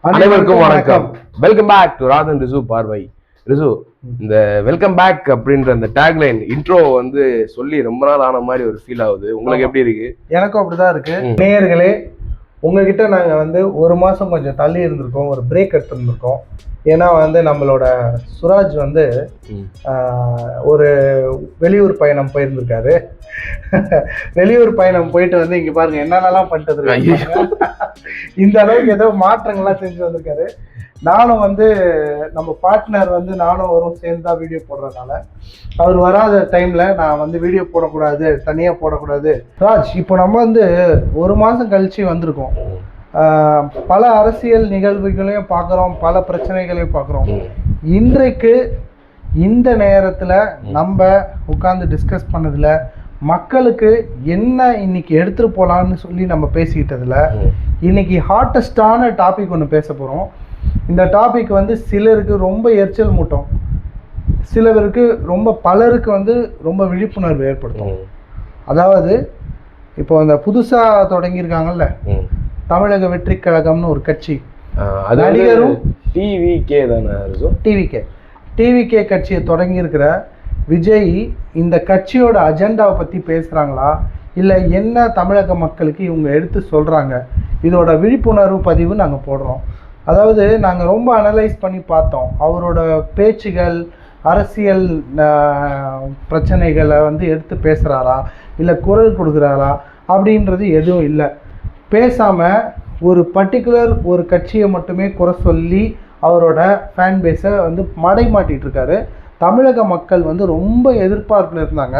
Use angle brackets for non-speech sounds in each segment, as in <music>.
அனைவருக்கும் வணக்கம். Welcome back to Radhan ரிசு பார்வை ரிசு இந்த வெல்கம் பேக் அப்படின்ற அந்த டேக்லைன் இன்ட்ரோ வந்து சொல்லி ரொம்ப நாள் ஆன மாதிரி ஒரு ஃபீல் ஆகுது. உங்களுக்கு எப்படி இருக்கு? எனக்கும் அப்படிதான் இருக்கு. நேயர்களே உங்ககிட்ட நாங்க வந்து ஒரு மாசம் கொஞ்சம் தள்ளி இருந்திருக்கோம் ஒரு பிரேக் எடுத்திருந்திருக்கோம் ஏன்னா வந்து நம்மளோட சுராஜ் வந்து ஒரு வெளியூர் பயணம் போயிருந்திருக்காரு வெளியூர் பயணம் போயிட்டு வந்து இங்க பாருங்க என்னென்னலாம் பண்ணிட்டு. இருக்காரு. இந்த அளவுக்கு ஏதோ மாற்றங்கள்லாம் செஞ்சு வந்திருக்காரு நானும் வந்து நம்ம பார்ட்னர் வந்து நானும் வரும் சேர்ந்து தான் வீடியோ போடுறதுனால அவர் வராத டைம்ல நான் வந்து வீடியோ போடக்கூடாது தனியா போடக்கூடாது ராஜ் இப்போ நம்ம வந்து ஒரு மாசம் கழிச்சு வந்திருக்கோம் பல அரசியல் நிகழ்வுகளையும் பார்க்குறோம் பல பிரச்சனைகளையும் பார்க்குறோம். இன்றைக்கு இந்த நேரத்தில் நம்ம உட்கார்ந்து டிஸ்கஸ் பண்ணதுல மக்களுக்கு என்ன இன்னைக்கு எடுத்துட்டு போகலான்னு சொல்லி நம்ம பேசிக்கிட்டதுல. இன்னைக்கு ஹாட்டஸ்டான டாபிக் ஒன்று பேச போகிறோம் இந்த டாபிக் வந்து சிலருக்கு ரொம்ப எரிச்சல் மூட்டும். சிலருக்கு ரொம்ப பலருக்கு வந்து ரொம்ப விழிப்புணர்வு ஏற்படுத்தும். அதாவது இப்போ அந்த புதுசாக தொடங்கியிருக்காங்கல்ல. தமிழக வெற்றி கழகம்னு ஒரு கட்சி. நடிகரும் டிவி கே தானே டிவிகே டிவிகே கட்சியை தொடங்கியிருக்கிற விஜய் இந்த கட்சியோட அஜெண்டாவை பற்றி பேசுகிறாங்களா இல்லை என்ன தமிழக மக்களுக்கு இவங்க எடுத்து சொல்கிறாங்க இதோட விழிப்புணர்வு பதிவு நாங்கள் போடுறோம். அதாவது நாங்கள் ரொம்ப அனலைஸ் பண்ணி பார்த்தோம். அவரோட பேச்சுகள் அரசியல் பிரச்சனைகளை வந்து எடுத்து பேசுகிறாரா இல்லை குரல் கொடுக்குறாரா? அப்படின்றது எதுவும் இல்லை. பேசாமல் ஒரு பர்டிகுலர் ஒரு கட்சியை மட்டுமே குறை சொல்லி அவரோட ஃபேன் பேஸை வந்து மடை மாட்டிட்டு தமிழக மக்கள் வந்து ரொம்ப எதிர்பார்ப்பில் இருந்தாங்க.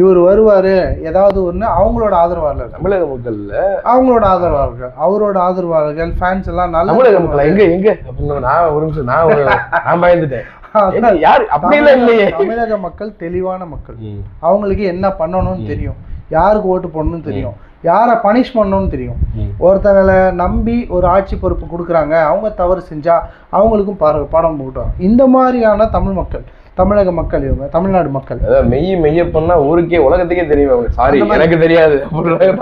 இவர் வருவார் ஏதாவது ஒன்று அவங்களோட ஆதரவாளர்கள். தமிழக மக்கள்ல அவங்களோட ஆதரவாளர்கள் அவரோட ஆதரவாளர்கள் ஃபேன்ஸ் எல்லாம் நல்லா தமிழக மக்கள் எங்க எங்க? அப்படின்னு நான் ஒரு நிமிஷம் நான் ஒரு நான் பயந்துட்டேன். யாரு? அப்படிலாம் இல்லையே. தமிழக மக்கள் தெளிவான மக்கள். அவங்களுக்கு என்ன பண்ணணும்னு தெரியும். யாருக்கு ஓட்டு போடணும்னு தெரியும். யாரை பனிஷ் பண்ணணும்னு தெரியும். ஒருத்தங்களை நம்பி ஒரு ஆட்சி பொறுப்பு கொடுக்குறாங்க அவங்க தவறு செஞ்சா அவங்களுக்கும் பாடம் போட்டோம் இந்த மாதிரியான தமிழ் மக்கள் தமிழக மக்கள் இவங்க தமிழ்நாடு மக்கள். அதாவது மெய்ய மெய்ய பண்ணா ஊருக்கே உலகத்துக்கே தெரியும் அவங்க சாரி எனக்கு தெரியாது.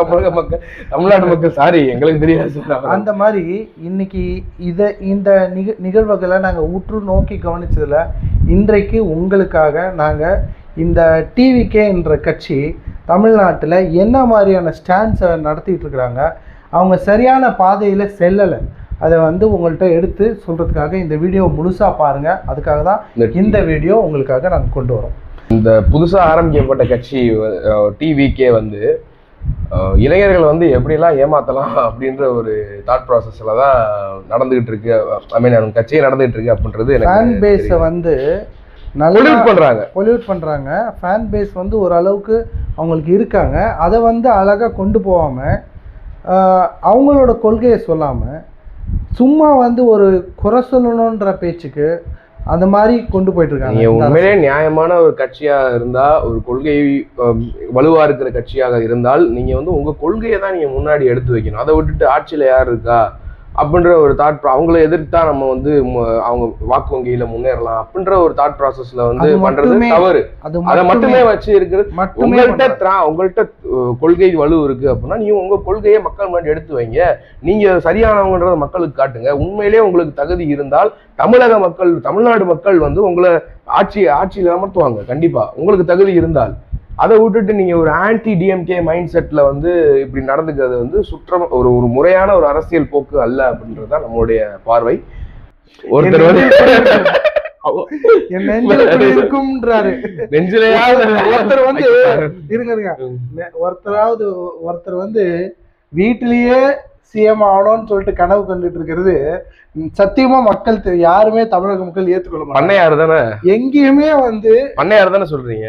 தமிழக மக்கள் தமிழ்நாடு மக்கள் சாரி எங்களுக்கு தெரியாது அந்த மாதிரி இன்னைக்கு இதை இந்த நிக நிகழ்வுகளை நாங்கள் உற்று நோக்கி கவனிச்சதுல இன்றைக்கு உங்களுக்காக நாங்கள் இந்த டிவிகே என்ற கட்சி தமிழ்நாட்டில் என்ன மாதிரியான ஸ்டாண்ட்ஸை நடத்திட்டு இருக்கிறாங்க அவங்க சரியான பாதையில் செல்லலை. அதை வந்து உங்கள்கிட்ட எடுத்து சொல்கிறதுக்காக இந்த வீடியோ முழுசாக பாருங்கள் அதுக்காக தான் இந்த- வீடியோ உங்களுக்காக நாங்கள் கொண்டு வரோம். இந்த புதுசா ஆரம்பிக்கப்பட்ட கட்சி டிவிக்கே வந்து இளைஞர்கள் வந்து எப்படிலாம் ஏமாத்தலாம் அப்படின்ற ஒரு தாட் ப்ராசஸ்ல தான் நடந்துகிட்டு இருக்கு. ஐ மீன் அவங்க கட்சியே நடந்துகிட்டு இருக்கு அப்படின்றது ஃபேன் பேஸை வந்து நல்லா பொல்யூட் பண்றாங்க. பொல்யூட் பண்ணுறாங்க ஃபேன் பேஸ் வந்து ஓரளவுக்கு அவங்களுக்கு இருக்காங்க. அதை வந்து அழகாக கொண்டு போகாமல் அவங்களோட கொள்கையை சொல்லாமல் சும்மா வந்து ஒரு குறை சொல்லணுன்ற பேச்சுக்கு அந்த மாதிரி கொண்டு போயிட்டு இருக்காங்க உண்மையிலே நியாயமான ஒரு கட்சியா இருந்தா ஒரு கொள்கை அஹ், வலுவா இருக்கிற கட்சியாக இருந்தால் நீங்க வந்து உங்க கொள்கையை தான் நீங்க முன்னாடி எடுத்து வைக்கணும். அதை விட்டுட்டு ஆட்சியில யார் இருக்கா? அப்படின்ற ஒரு தாட் அவங்கள எதிர்த்தா நம்ம வந்து அவங்க வாக்கு வங்கியில முன்னேறலாம் அப்படின்ற ஒரு தாட் ப்ராசஸ்ல வந்து பண்றது தவறு. அது மட்டுமே வச்சு இருக்கிறது. உங்கள்கிட்ட உங்கள்கிட்ட கொள்கை வலு இருக்கு அப்படின்னா நீங்க உங்க கொள்கையை மக்கள் முன்னாடி எடுத்து வைங்க. நீங்க சரியானவங்கன்றத மக்களுக்கு காட்டுங்க. உண்மையிலேயே உங்களுக்கு தகுதி இருந்தால் தமிழக மக்கள் தமிழ்நாடு மக்கள் வந்து உங்களை ஆட்சி ஆட்சியில் அமர்த்துவாங்க. கண்டிப்பா. உங்களுக்கு தகுதி இருந்தால். அதை விட்டுட்டு நீங்க ஒரு ஆன்டி டிஎம்கே மைண்ட் செட்ல வந்து இப்படி நடந்துக்கிறது வந்து சுற்றம் ஒரு ஒரு முறையான ஒரு அரசியல் போக்கு அல்ல அப்படின்றது தான் நம்மளுடைய பார்வை. ஒருத்தர் வந்து <laughs> ஒருத்தர் வந்து <laughs> இருங்க இருங்க. ஒருத்தராவது ஒருத்தர் வந்து வீட்டிலேயே சிஎம் ஆகணும்னு சொல்லிட்டு கனவு கண்டுட்டு இருக்கிறது சத்தியமா மக்கள் யாருமே தமிழக மக்கள் ஏத்துக்கொள்ள பண்ணையார் தானே? எங்கேயுமே வந்து பண்ணையார் தானே சொல்றீங்க?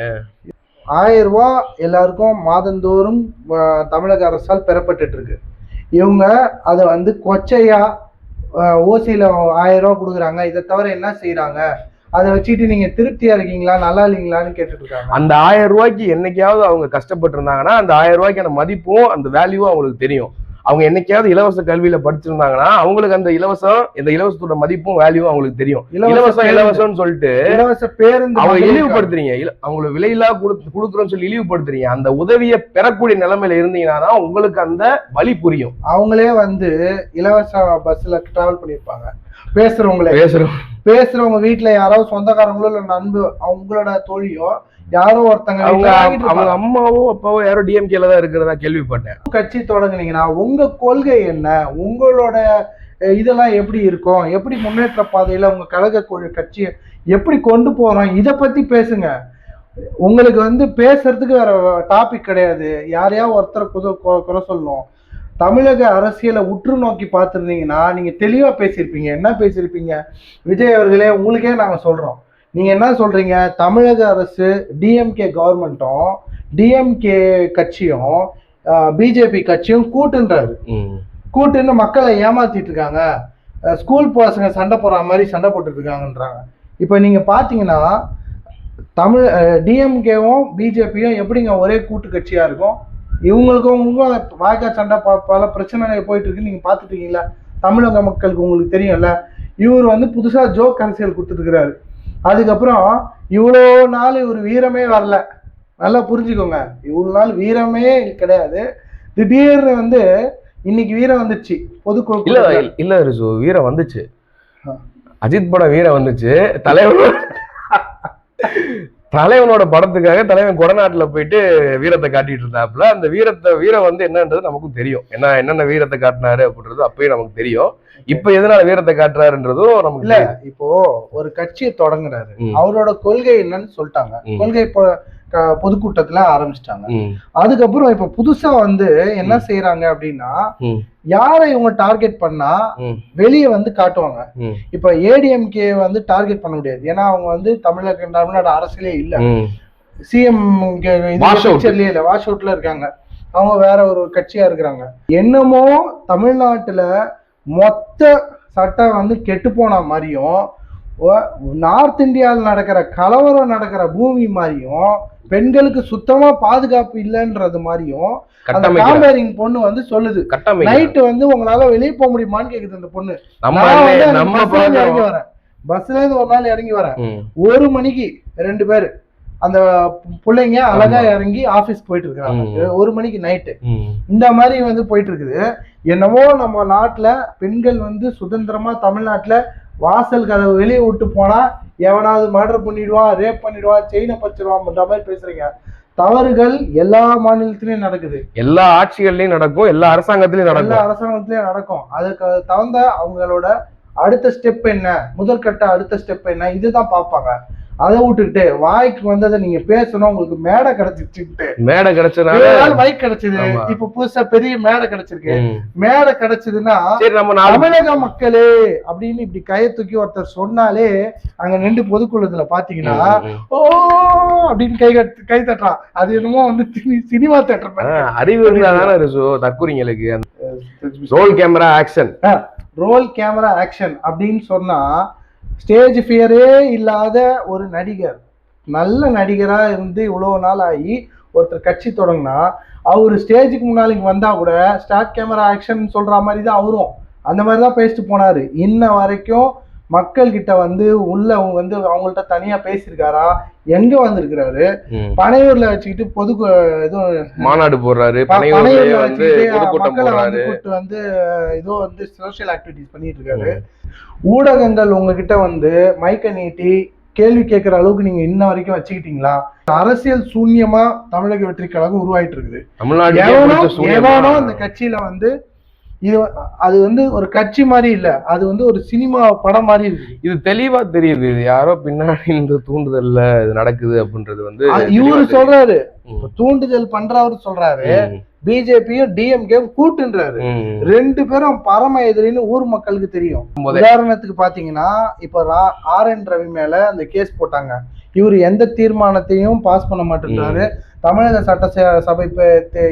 ஆயிரம் ரூபா எல்லாருக்கும் மாதந்தோறும் தமிழக அரசால் பெறப்பட்டு இருக்கு இவங்க அதை வந்து கொச்சையா ஓசியில் ஆயிரம் ரூபா கொடுக்குறாங்க. இதை தவிர என்ன செய்யறாங்க அதை வச்சுட்டு நீங்க திருப்தியா இருக்கீங்களா? நல்லா இல்லைங்களான்னு கேட்டுட்டு இருக்காங்க அந்த ஆயிரம் ரூபாய்க்கு என்னைக்காவது அவங்க கஷ்டப்பட்டு இருந்தாங்கன்னா அந்த ஆயிரம் ரூபாய்க்கான மதிப்பும் அந்த வேல்யூவும் அவங்களுக்கு தெரியும். அவங்க என்னைக்காவது இலவச கல்வியில படிச்சிருந்தாங்கன்னா அவங்களுக்கு அந்த இலவசம் இந்த இலவசத்தோட மதிப்பும் வேல்யூவும் அவங்களுக்கு தெரியும். இலவச இலவசம். இலவசம்னு சொல்லிட்டு இலவச பேருந்து அவங்க. இழிவுபடுத்துறீங்க. அவங்களுக்கு விலையில்லா கொடுக்குறோம்னு சொல்லி இழிவுபடுத்துறீங்க. அந்த உதவியை பெறக்கூடிய நிலைமையில இருந்தீங்கன்னா தான் உங்களுக்கு அந்த வழி புரியும். அவங்களே வந்து இலவச பஸ்ல டிராவல் பண்ணிருப்பாங்க பேசுறவங்களே. பேசுறோம் பேசுறவங்க வீட்ல யாராவது சொந்தக்காரங்களோ இல்ல நண்பு அவங்களோட தோழியோ யாரோ ஒருத்தங்க அவங்க வீட்டுல. அம்மாவோ அப்பாவோ யாரோ டிஎம்கேல தான் இருக்கிறதா கேள்விப்பட்டேன். கட்சி தொடங்குனீங்கன்னா உங்க கொள்கை என்ன? உங்களோட இதெல்லாம் எப்படி இருக்கும்? எப்படி முன்னேற்ற பாதையில உங்க கழக கட்சியை எப்படி கொண்டு போறோம்? இத பத்தி பேசுங்க. உங்களுக்கு வந்து பேசுறதுக்கு வேற டாபிக் கிடையாது. யாரையா ஒருத்தரை குறை சொல்லணும். தமிழக அரசியலை உற்று நோக்கி பார்த்துருந்தீங்கன்னா நீங்க தெளிவா பேசியிருப்பீங்க. என்ன பேசியிருப்பீங்க? விஜய் அவர்களே உங்களுக்கே நாங்க சொல்றோம். நீங்க என்ன சொல்றீங்க? தமிழக அரசு டிஎம்கே கவர்மெண்ட்டும் டிஎம்கே கட்சியும் பிஜேபி கட்சியும் கூட்டுன்றாரு. கூட்டுன்னு மக்களை ஏமாத்திட்டு இருக்காங்க. ஸ்கூல் பசங்க சண்டை போடுற மாதிரி சண்டை போட்டுட்டு இருக்காங்கன்றாங்க. இப்போ நீங்க பாத்தீங்கன்னா தமிழ் டிஎம்கேவும் பிஜேபியும் எப்படிங்க ஒரே கூட்டு கட்சியா இருக்கும்? இவங்களுக்கும் உங்களுக்கும் வாய்க்கா சண்டை ப- பல பிரச்சனைகள் போயிட்டு இருக்கு நீங்க பார்த்துட்டு இருக்கீங்களா தமிழக மக்களுக்கு உங்களுக்கு தெரியும்ல? இவர் வந்து புதுசா ஜோக் அரசியல் கொடுத்துருக்கிறாரு அதுக்கப்புறம் இவ்வளோ நாள் இவர் வீரமே வரல. நல்லா புரிஞ்சுக்கோங்க. இவ்வளோ நாள் வீரமே கிடையாது. திடீர்னு வந்து இன்னைக்கு வீரம் வந்துருச்சு இல்ல பொதுக்குழு இல்ல ரிசு வீரம் வந்துச்சு. அஜித் படம் வீரம் வந்துச்சு. தலைவனோட <laughs> தலைவனோட படத்துக்காக தலைவன் கொடநாட்டுல போயிட்டு வீரத்தை காட்டிட்டு இருந்தாப்புல அந்த வீரத்தை வீரம் வந்து என்னன்றது நமக்கும் தெரியும் என்ன என்னென்ன வீரத்தை காட்டினாரு அப்படின்றது அப்பயே நமக்கு தெரியும் இப்ப எதனால வீரத்தை காட்டுறாருன்றதும் நமக்கு இல்ல. இப்போ ஒரு கட்சியை தொடங்குறாரு. அவரோட கொள்கை என்னன்னு சொல்லிட்டாங்க. கொள்கை பொதுக்கூட்டத்துல ஆரம்பிச்சிட்டாங்க. அதுக்கப்புறம் இப்ப புதுசா வந்து என்ன செய்யறாங்க அப்படின்னா யாரை இவங்க டார்கெட் பண்ணா வெளியே வந்து காட்டுவாங்க. இப்ப ஏடிஎம்கே வந்து டார்கெட் பண்ண முடியாது. ஏன்னா அவங்க வந்து தமிழக தமிழ்நாடு அரசியலே இல்ல. சிஎம் இல்ல. வாஷ் அவுட்ல இருக்காங்க. அவங்க வேற ஒரு கட்சியா இருக்கிறாங்க. என்னமோ தமிழ்நாட்டுல மொத்த சட்டம் வந்து கெட்டு போன மாதிரியும் நார்த் இந்தியாவில் நடக்கிற கலவரம் நடக்கிற பூமி மாதிரியும் பெண்களுக்கு சுத்தமா பாதுகாப்பு இல்லைன்றது மாதிரியும் அந்த காம்பேரிங் பொண்ணு வந்து சொல்லுது. நைட்டு வந்து உங்களால வெளியே போக முடியுமான்னு கேக்குது அந்த பொண்ணு. இறங்கி. வரேன். பஸ்ல இருந்து ஒரு நாள் இறங்கி வரேன். ஒரு மணிக்கு ரெண்டு பேர் அந்த பிள்ளைங்க அழகா. இறங்கி ஆபீஸ் போயிட்டு இருக்காங்க. ஒரு மணிக்கு நைட்டு. இந்த மாதிரி வந்து போயிட்டு இருக்குது. என்னமோ நம்ம நாட்டுல பெண்கள் வந்து சுதந்திரமா தமிழ்நாட்டுல வாசல் கதவு வெளியே விட்டு போனா எவனாவது மர்டர் பண்ணிடுவான் ரேப் பண்ணிடுவான் செயினை பறிச்சிடுவான்ற மாதிரி பேசுறீங்க. தவறுகள் எல்லா மாநிலத்திலயும் நடக்குது. எல்லா ஆட்சிகள்லயும் நடக்கும் எல்லா அரசாங்கத்திலயும் எல்லா நடக்கும் அரசாங்கத்திலயும் நடக்கும். அதுக்கு தகுந்த அவங்களோட அடுத்த ஸ்டெப் என்ன? முதல் கட்ட அடுத்த ஸ்டெப் என்ன? இதுதான் பார்ப்பாங்க. அதை விட்டுக்கிட்டு வாய்க்கு வந்ததை நீங்க பேசணும் உங்களுக்கு மேடை கிடைச்சிருச்சுட்டு மேடை கிடைச்சதுனால மைக் கிடைச்சது. இப்ப புதுசா பெரிய மேடை கிடைச்சிருக்கு. மேடை கிடைச்சதுன்னா தமிழக மக்களே அப்படின்னு இப்படி கையை தூக்கி ஒருத்தர் சொன்னாலே அங்க நின்று பொதுக்குழுத்துல பாத்தீங்கன்னா. ஓ அப்படின்னு கை கட்டு கை தட்டுறான். அது என்னமோ வந்து சினி- சினிமா தேட்டர் அறிவு இருந்தா தானே ரிசு தற்கூரிங்களுக்கு roll camera action. Roll camera action அப்படின்னு சொன்னா ஸ்டேஜ் ஃபியரே இல்லாத ஒரு நடிகர். நல்ல நடிகராக இருந்து இவ்வளோ நாள் ஆகி ஒருத்தர் கட்சி தொடங்கினா அவர் ஸ்டேஜுக்கு முன்னாடி வந்தால் கூட ஸ்டார்ட் கேமரா ஆக்ஷன் சொல்கிற மாதிரி தான் அவரும். அந்த மாதிரி தான் பேசிட்டு போனார். இன்ன வரைக்கும் மக்கள் கிட்ட வந்து உள்ள அவங்க வந்து அவங்கள்ட்ட தனியா பேசியிருக்காரா? எங்க வந்திருக்கிறாரு? பனையூர்ல வச்சுக்கிட்டு பொது எதுவும் மாநாடு போடுறாரு பனையூர்ல வந்து மக்களை கூப்பிட்டு வந்து ஏதோ வந்து சோஷியல் ஆக்டிவிட்டிஸ் பண்ணிட்டு இருக்காரு ஊடகங்கள் உங்ககிட்ட வந்து மைக்க நீட்டி கேள்வி கேட்கிற அளவுக்கு நீங்க இன்ன வரைக்கும் வச்சுக்கிட்டீங்களா? அரசியல் சூன்யமா தமிழக வெற்றி கழகம் உருவாயிட்டு இருக்குது எவனோ அந்த கட்சியில வந்து இது அது வந்து ஒரு கட்சி மாதிரி இல்ல. அது வந்து ஒரு சினிமா படம் மாதிரி இருக்கு. இது தெளிவா தெரியுது. இது யாரோ பின்னாடி இந்த தூண்டுதல்ல இது நடக்குது அப்படின்றது வந்து இவரு. சொல்றாரு. தூண்டுதல் பண்றவரு சொல்றாரு. பிஜேபியும் டிஎம்கே கூட்டுன்றாரு. ரெண்டு பேரும் பரம எதிரின்னு ஊர் மக்களுக்கு தெரியும். உதாரணத்துக்கு பாத்தீங்கன்னா இப்ப ஆர் என் ரவி மேல அந்த கேஸ் போட்டாங்க. இவர் எந்த தீர்மானத்தையும் பாஸ் பண்ண மாட்டேன்றாரு. தமிழக சட்ட சபை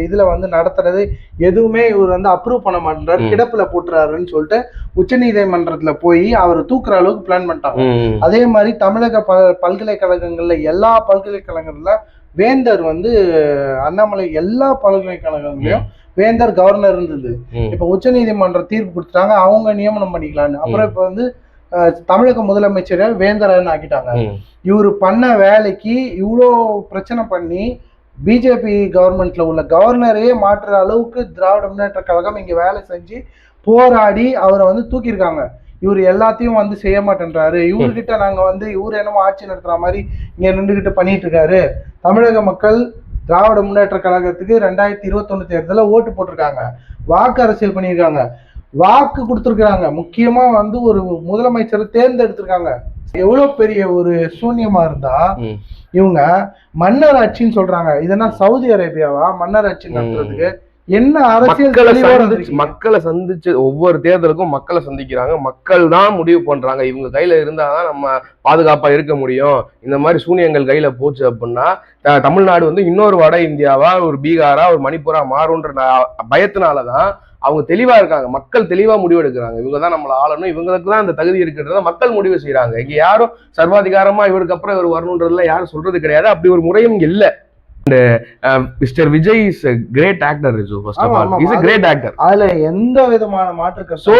இதுல வந்து நடத்துறது எதுவுமே இவர் வந்து அப்ரூவ் பண்ண மாட்டேன்றாரு. ம். கிடப்புல போட்டுறாருன்னு சொல்லிட்டு உச்சநீதிமன்றத்துல போய் அவர் தூக்குற அளவுக்கு பிளான் பண்ணிட்டாங்க. அதே மாதிரி தமிழக பல்கலைக்கழகங்கள்ல எல்லா பல்கலைக்கழகங்கள்ல வேந்தர் வந்து அண்ணாமலை எல்லா பல்கலைக்கழகங்களையும் வேந்தர் கவர்னர் இருந்தது. இப்ப உச்சநீதிமன்ற தீர்ப்பு கொடுத்துட்டாங்க. அவங்க நியமனம் பண்ணிக்கலாம்னு அப்புறம் இப்ப வந்து தமிழக முதலமைச்சரை வேந்தரன்னு ஆக்கிட்டாங்க. இவர் பண்ண வேலைக்கு இவ்வளோ பிரச்சனை பண்ணி பிஜேபி கவர்மெண்ட்ல உள்ள கவர்னரையே மாற்றுற அளவுக்கு திராவிட முன்னேற்ற கழகம் இங்க வேலை செஞ்சு போராடி அவரை வந்து தூக்கியிருக்காங்க. இவர் எல்லாத்தையும் வந்து செய்ய மாட்டேன்றாரு. இவர்கிட்ட நாங்க வந்து இவர் என்னமோ ஆட்சி நடத்துற மாதிரி இங்க நின்றுகிட்டு பண்ணிட்டு இருக்காரு தமிழக மக்கள் திராவிட முன்னேற்ற கழகத்துக்கு ரெண்டாயிரத்தி இருபத்தொன்னு தேர்தலில் ஓட்டு போட்டிருக்காங்க. வாக்கு அரசியல் பண்ணியிருக்காங்க. வாக்கு கொடுத்துருக்காங்க முக்கியமா வந்து ஒரு முதலமைச்சரை தேர்ந்தெடுத்திருக்காங்க. எவ்வளவு பெரிய ஒரு சூன்யமா இருந்தா. இவங்க மன்னர் ஆட்சின்னு சொல்றாங்க. இதெல்லாம் சவுதி அரேபியாவா? மன்னர் ஆட்சி நடத்துறதுக்கு என்ன அரசியல் மக்களை சந்திச்சு ஒவ்வொரு தேர்தலுக்கும் மக்களை சந்திக்கிறாங்க. மக்கள் தான் முடிவு பண்றாங்க. இவங்க கையில இருந்தாதான் நம்ம பாதுகாப்பா இருக்க முடியும். இந்த மாதிரி சூனியங்கள் கையில போச்சு அப்படின்னா தமிழ்நாடு வந்து இன்னொரு வட இந்தியாவா ஒரு பீகாரா ஒரு மணிப்பூரா மாறும்ன்ற பயத்தினாலதான் அவங்க தெளிவா இருக்காங்க. மக்கள் தெளிவா முடிவெடுக்கிறாங்க. இவங்க தான் நம்மள ஆளணும். இவங்களுக்கு தான் அந்த தகுதி இருக்குன்றத மக்கள் முடிவு செய்யறாங்க இங்க யாரும் சர்வாதிகாரமா இவருக்கு அப்புறம் இவர் வரணுன்றதுல யாரும் சொல்றது கிடையாது. அப்படி ஒரு முறையும் இல்ல. Mister Vijay is great actor first of all is great actor அதுல எந்த விதமான மாற்று சோ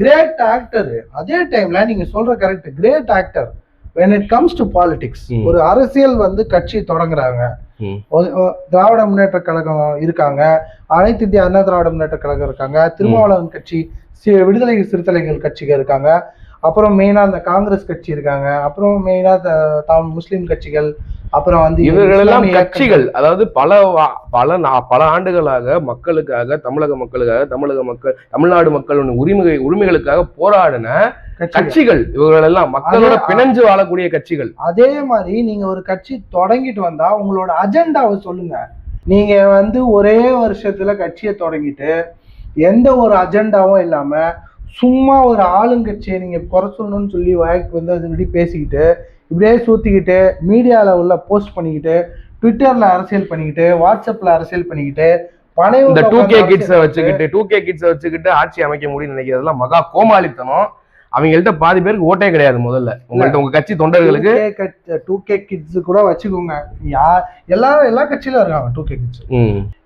கிரேட் ஆக்டர் அதே டைம்ல நீங்க சொல்ற correct great actor when it comes to politics ம். ஒரு அரசியல் வந்து கட்சி தொடங்குறாங்க. திராவிட முன்னேற்ற கழகம் இருக்காங்க. அனைத்து இந்திய அண்ணா திராவிட முன்னேற்ற கழகம் இருக்காங்க. திருமாவளவன் கட்சி விடுதலை சிறுத்தைகள் கட்சிகள் இருக்காங்க. அப்புறம் மெயினா இந்த காங்கிரஸ் கட்சி இருக்காங்க. அப்புறம் மெயினா முஸ்லிம் கட்சிகள். அப்புறம் வந்து இவர்கள் எல்லாம் இஸ்லாமிய கட்சிகள். அதாவது பல பல பல ஆண்டுகளாக மக்களுக்காக தமிழக மக்களுக்காக தமிழக மக்கள் தமிழ்நாடு மக்களின் உரிமை உரிமைகளுக்காக போராடின கட்சிகள். எல்லாம் மக்களோட பிணைஞ்சு வாழக்கூடிய கட்சிகள். அதே மாதிரி நீங்க ஒரு கட்சி தொடங்கிட்டு வந்தா உங்களோட அஜெண்டாவை சொல்லுங்க. நீங்க வந்து ஒரே வருஷத்துல கட்சியை தொடங்கிட்டு எந்த ஒரு அஜெண்டாவும் இல்லாம சும்மா ஒரு ஆளுங்கட்சியை நீங்க குறை சொல்லணும்னு சொல்லி வாய்க்கு வந்து இப்படி பேசிக்கிட்டு இப்படியே சூத்திக்கிட்டு மீடியால உள்ள போஸ்ட் பண்ணிக்கிட்டு ட்விட்டர்ல அரசியல் பண்ணிக்கிட்டு வாட்ஸ்அப்ல அரசியல் பண்ணிக்கிட்டு பனையூர்ல இந்த டூ கே கிட்ஸை வச்சுக்கிட்டு டூ கே கிட்ஸை வச்சுக்கிட்டு ஆட்சி அமைக்க முடியும்னு நினைக்கிறதுலாம் மகா கோமாளித்தனம். அவங்கள்ட்ட பாதி பேருக்கு ஓட்டே கிடையாது முதல்ல. உங்கள்ட்ட உங்க கட்சி தொண்டர்களுக்கு டூ கே கிட்ஸ் கூட வச்சுக்கோங்க. யா எல்லா எல்லா கட்சியிலும் இருக்காங்க டூ கே கிட்ஸ்.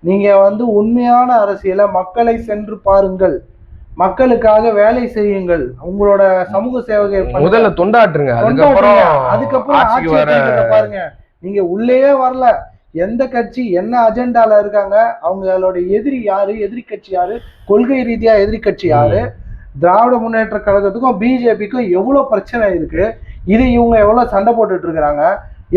நீங்க வந்து உண்மையான அரசியலை மக்களை சென்று பாருங்கள். மக்களுக்காக வேலை செய்யுங்கள். உங்களோட சமூக பண்ணுங்க. முதல்ல தொண்டாற்றுங்க. அதுக்கப்புறம் அதுக்கப்புறம் பாருங்க. நீங்க உள்ளேயே வரல. எந்த கட்சி என்ன அஜெண்டால இருக்காங்க? அவங்களோட எதிரி யாரு? எதிரி கட்சி யாரு? கொள்கை ரீதியா எதிரி கட்சி யாரு? திராவிட முன்னேற்ற கழகத்துக்கும் பிஜேபிக்கும் எவ்வளவு பிரச்சனை இருக்கு? இது இவங்க எவ்வளவு சண்டை போட்டுட்டு இருக்கிறாங்க?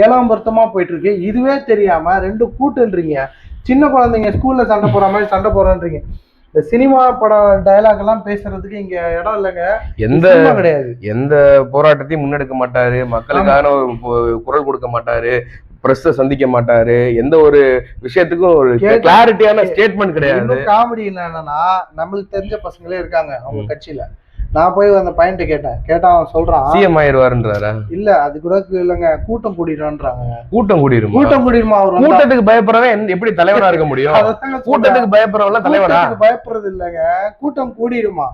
ஏழாம் பொருத்தமா போயிட்டு இருக்கு. இதுவே தெரியாம ரெண்டு கூட்டுன்றீங்க. சின்ன குழந்தைங்க ஸ்கூல்ல சண்டை போற மாதிரி சண்டை போறேன்றீங்க இந்த சினிமா படம் டயலாக் எல்லாம் பேசுறதுக்கு இங்க இடம் இல்லைங்க. எந்த கிடையாது. எந்த போராட்டத்தையும் முன்னெடுக்க மாட்டாரு. மக்களுக்கான ஒரு குரல் கொடுக்க மாட்டாரு. பிரஸ்ஸ சந்திக்க மாட்டாரு. எந்த ஒரு விஷயத்துக்கும் ஒரு கிளாரிட்டியான ஸ்டேட்மெண்ட் கிடையாது. காமெடி என்னன்னா நம்மளுக்கு தெரிஞ்ச பசங்களே இருக்காங்க அவங்க. கட்சியில. நான் போய் அந்த பையன்ட்ட கேட்டேன். கேட்டா அவன் சொல்றான் சிஎம் ஆயிருவாருன்றாரா? இல்ல அது கூட இல்லைங்க கூட்டம் கூடிடுறான்றாங்க. கூட்டம் கூடிருமா கூட்டம் கூடிடுமா அவர்? கூட்டத்துக்கு பயப்படுறவன் எப்படி தலைவனா இருக்க முடியும். கூட்டத்துக்கு பயப்படுறவன் தலைவனா? பயப்படுறது இல்லைங்க கூட்டம் கூடிடுமா?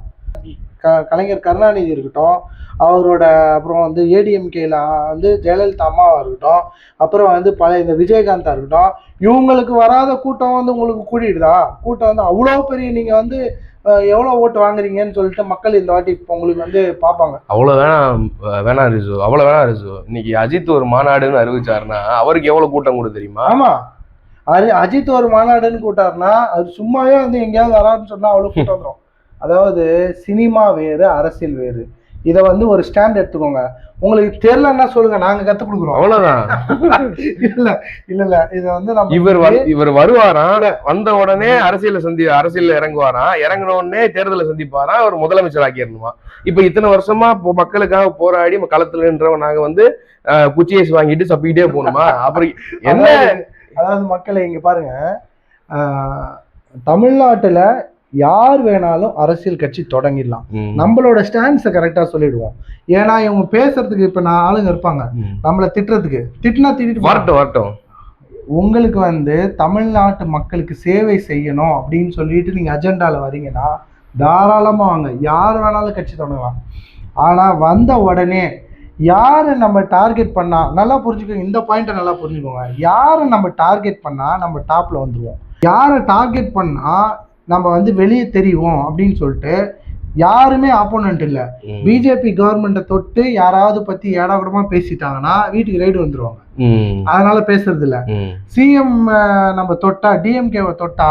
க- கலைஞர் கருணாநிதி இருக்கட்டும் அவரோட அப்புறம் வந்து ஏடிஎம்கேல வந்து ஜெயலலிதா அம்மாவா இருக்கட்டும் அப்புறம் வந்து பழைய இந்த விஜயகாந்தா இருக்கட்டும் இவங்களுக்கு வராத கூட்டம் வந்து உங்களுக்கு கூடிடுதா? கூட்டம் வந்து அவ்வளோ பெரிய நீங்க வந்து அஹ், எவ்வளவு ஓட்டு வாங்குறீங்கன்னு சொல்லிட்டு மக்கள் இந்த வாட்டி இப்ப உங்களுக்கு வந்து பார்ப்பாங்க. அவ்வளவு வேணாம் வேணாம் ரிசு அவ்வளவு வேணாம் ரிசு. இன்னைக்கு அஜித் ஒரு மாநாடுன்னு அறிவிச்சாருன்னா அவருக்கு எவ்வளவு கூட்டம் கூட தெரியுமா? ஆமா. அது அஜித் ஒரு மாநாடுன்னு கூட்டாருன்னா அது சும்மாவே வந்து எங்கேயாவது வரான்னு சொன்னா அவ்வளவு கூட்டம் வந்துடும் அதாவது சினிமா வேறு அரசியல் வேறு. இதை வந்து ஒரு ஸ்டாண்ட் எடுத்துக்கோங்க. உங்களுக்கு தெரியலன்னா சொல்லுங்க நாங்க கத்து கொடுக்குறோம். அவ்வளவுதான். <laughs> இல்ல இல்ல இல்ல. இதை வந்து நம்ம இவர் இவர் வருவாராம் வந்த உடனே அரசியல சந்தி அரசியல்ல இறங்குவாராம் இறங்குன உடனே தேர்தலை சந்திப்பாராம் அவர் முதலமைச்சர் ஆக்கிடணுமா இப்ப இத்தனை வருஷமா இப்போ மக்களுக்காக போராடி களத்துல நின்றவன் நாங்க வந்து அஹ், குச்சியஸ் வாங்கிட்டு சப்பிக்கிட்டே போகணுமா? அப்புறம் என்ன? அதாவது- மக்களை இங்க பாருங்க. தமிழ்நாட்டுல யார் வேணாலும் அரசியல் கட்சி தொடங்கிடலாம். நம்மளோட ஸ்டாண்ட்ஸை கரெக்டா சொல்லிடுவோம். ஏன்னா இவங்க பேசுறதுக்கு இப்ப நான் ஆளுங்க இருப்பாங்க. நம்மள திட்டுறதுக்கு. திட்டினா திட்டிட்டு. வரட்டும் வரட்டும். உங்களுக்கு வந்து தமிழ்நாட்டு மக்களுக்கு சேவை செய்யணும் அப்படின்னு சொல்லிட்டு நீங்க அஜெண்டால வரீங்கன்னா தாராளமா வாங்க. யார் வேணாலும் கட்சி தொடங்கலாம். ஆனா வந்த உடனே யாரை நம்ம டார்கெட் பண்ணா நல்லா புரிஞ்சுக்கோங்க. இந்த பாயிண்ட்டை நல்லா புரிஞ்சுக்கோங்க. யாரை நம்ம டார்கெட் பண்ணா நம்ம டாப்ல வந்துருவோம். யாரை டார்கெட் பண்ணா நம்ம வந்து வெளியே தெரியும் அப்படின்னு சொல்லிட்டு யாருமே ஆப்போனன்ட் இல்லை. பிஜேபி கவர்மெண்ட்டை தொட்டு யாராவது பத்தி ஏடாகூடமா பேசிட்டாங்கன்னா வீட்டுக்கு ரைடு வந்துருவாங்க. அதனால பேசுறது இல்ல. சிஎம் நம்ம தொட்டா டிஎம்கேவை தொட்டா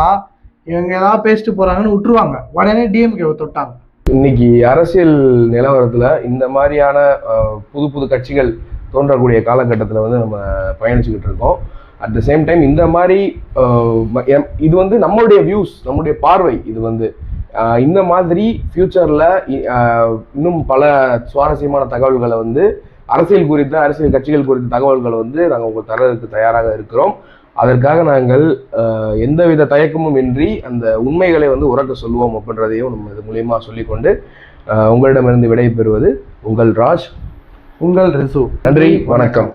இவங்க ஏதாவது பேசிட்டு போறாங்கன்னு விட்டுருவாங்க உடனே டிஎம்கேவை தொட்டாங்க இன்னைக்கு அரசியல் நிலவரத்துல இந்த மாதிரியான புது புது கட்சிகள் தோன்றக்கூடிய காலகட்டத்தில் வந்து நம்ம பயணிச்சுக்கிட்டு இருக்கோம் அட் த சேம் டைம் இந்த மாதிரி எம்- இது வந்து நம்மளுடைய வியூஸ் நம்மளுடைய பார்வை இது வந்து அஹ், இந்த மாதிரி ஃப்யூச்சரில் இன்னும் பல சுவாரஸ்யமான தகவல்களை வந்து அரசியல் குறித்த அரசியல் கட்சிகள் குறித்த தகவல்களை வந்து நாங்கள் உங்களுக்கு தரதுக்கு தயாராக இருக்கிறோம். அதற்காக நாங்கள் எந்தவித தயக்கமும் இன்றி அந்த உண்மைகளை வந்து உறக்க சொல்லுவோம் அப்படின்றதையும் நம்ம இது மூலியமா சொல்லிக்கொண்டு உங்களிடமிருந்து விடை பெறுவது உங்கள் ராஜ். உங்கள் ரிசு. நன்றி வணக்கம்.